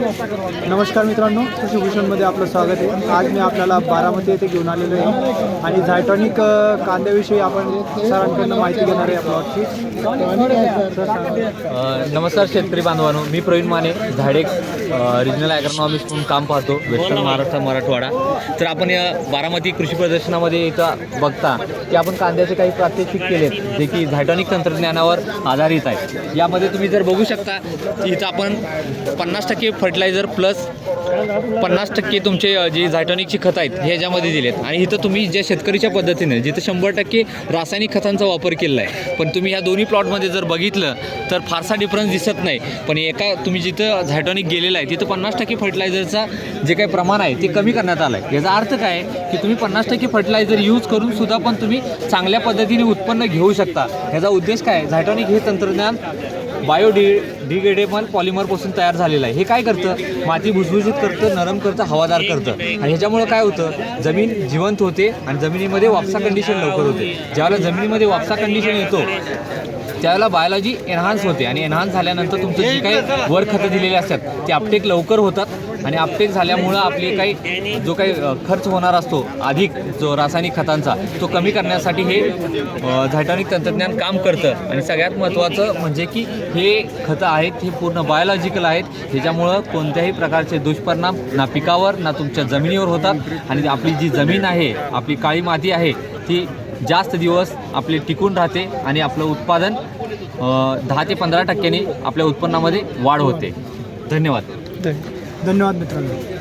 नमस्कार मित्रांनो कृषीभूषणमध्ये आपलं स्वागत आहे. आज मी आपल्याला बारामती येथे घेऊन आलेलो आहे आणि झायटॉनिक कांद्याविषयी आपण सरांकडून माहिती घेणार आहे आपल्या नमस्कार शेतकरी बांधवांनो मी प्रवीण माने झाडे रिजनल ॲग्रोनॉमिस्ट म्हणून काम पाहतो वेस्टर्न महाराष्ट्र मराठवाडा तर आपण या बारामती कृषी प्रदर्शनामध्ये इथं बघता की आपण कांद्याचे काही प्रात्यक्षिक केलेत जे की झायटॉनिक तंत्रज्ञानावर आधारित आहे. यामध्ये तुम्ही जर बघू शकता की इथं आपण पन्नास टक्के फर्टिलायझर प्लस पन्नास टक्के तुमचे जे झायटॉनिकची खतं आहेत ह्याच्यामध्ये दिलेत. आणि इथं तुम्ही ज्या शेतकरीच्या पद्धतीने जिथं शंभर टक्के रासायनिक खतांचा वापर केलेला आहे पण तुम्ही ह्या दोन्ही प्लॉटमध्ये जर बघितलं तर फारसा डिफरन्स दिसत नाही. पण एका तुम्ही जिथं झायटॉनिक गेलेलं आहे तिथं पन्नास टक्के फर्टिलायझरचा जे काही प्रमाण आहे ते कमी करण्यात आलं आहे याचा अर्थ काय आहे की तुम्ही पन्नास टक्के फर्टिलायझर यूज करून सुद्धा पण तुम्ही चांगल्या पद्धतीने उत्पन्न घेऊ शकता. याचा उद्देश काय आहे? झायटॉनिक हे तंत्रज्ञान बायोडि डिग्रेडेबल पॉलिमरपासून तयार झालेलं आहे. हे काय करतं? माती भुसभुशीत करतं नरम करतं हवादार करतं. आणि ह्याच्यामुळं काय होतं? जमीन जिवंत होते आणि जमिनीमध्ये वापसा कंडिशन लवकर होते. ज्यावेळेला जमिनीमध्ये वापसा कंडिशन येतो त्यावेळेला बायोलॉजी एनहान्स होते. आणि एनहान्स झाल्यानंतर तुमचं जे काही वर खतं दिलेले असतात ते आपटेक लवकर होतात. आणि आपटेक झाल्यामुळं आपले काही जो काही खर्च होणार असतो अधिक जो रासायनिक खतांचा तो कमी करण्यासाठी हे झायटॉनिक तंत्रज्ञान काम करतं. आणि सगळ्यात महत्त्वाचं म्हणजे की हे खतं आहेत हे पूर्ण बायोलॉजिकल आहेत. ह्याच्यामुळं कोणत्याही प्रकारचे दुष्परिणाम ना पिकावर ना तुमच्या जमिनीवर होतात. आणि आपली जी जमीन आहे आपली काळी माती आहे ती जास्त दिवस आपले टिकून राहते आणि आपलं उत्पादन दहा ते पंधरा टक्क्यांनी आपल्या उत्पन्नामध्ये वाढ होते. धन्यवाद. धन्यवाद मित्रांनो.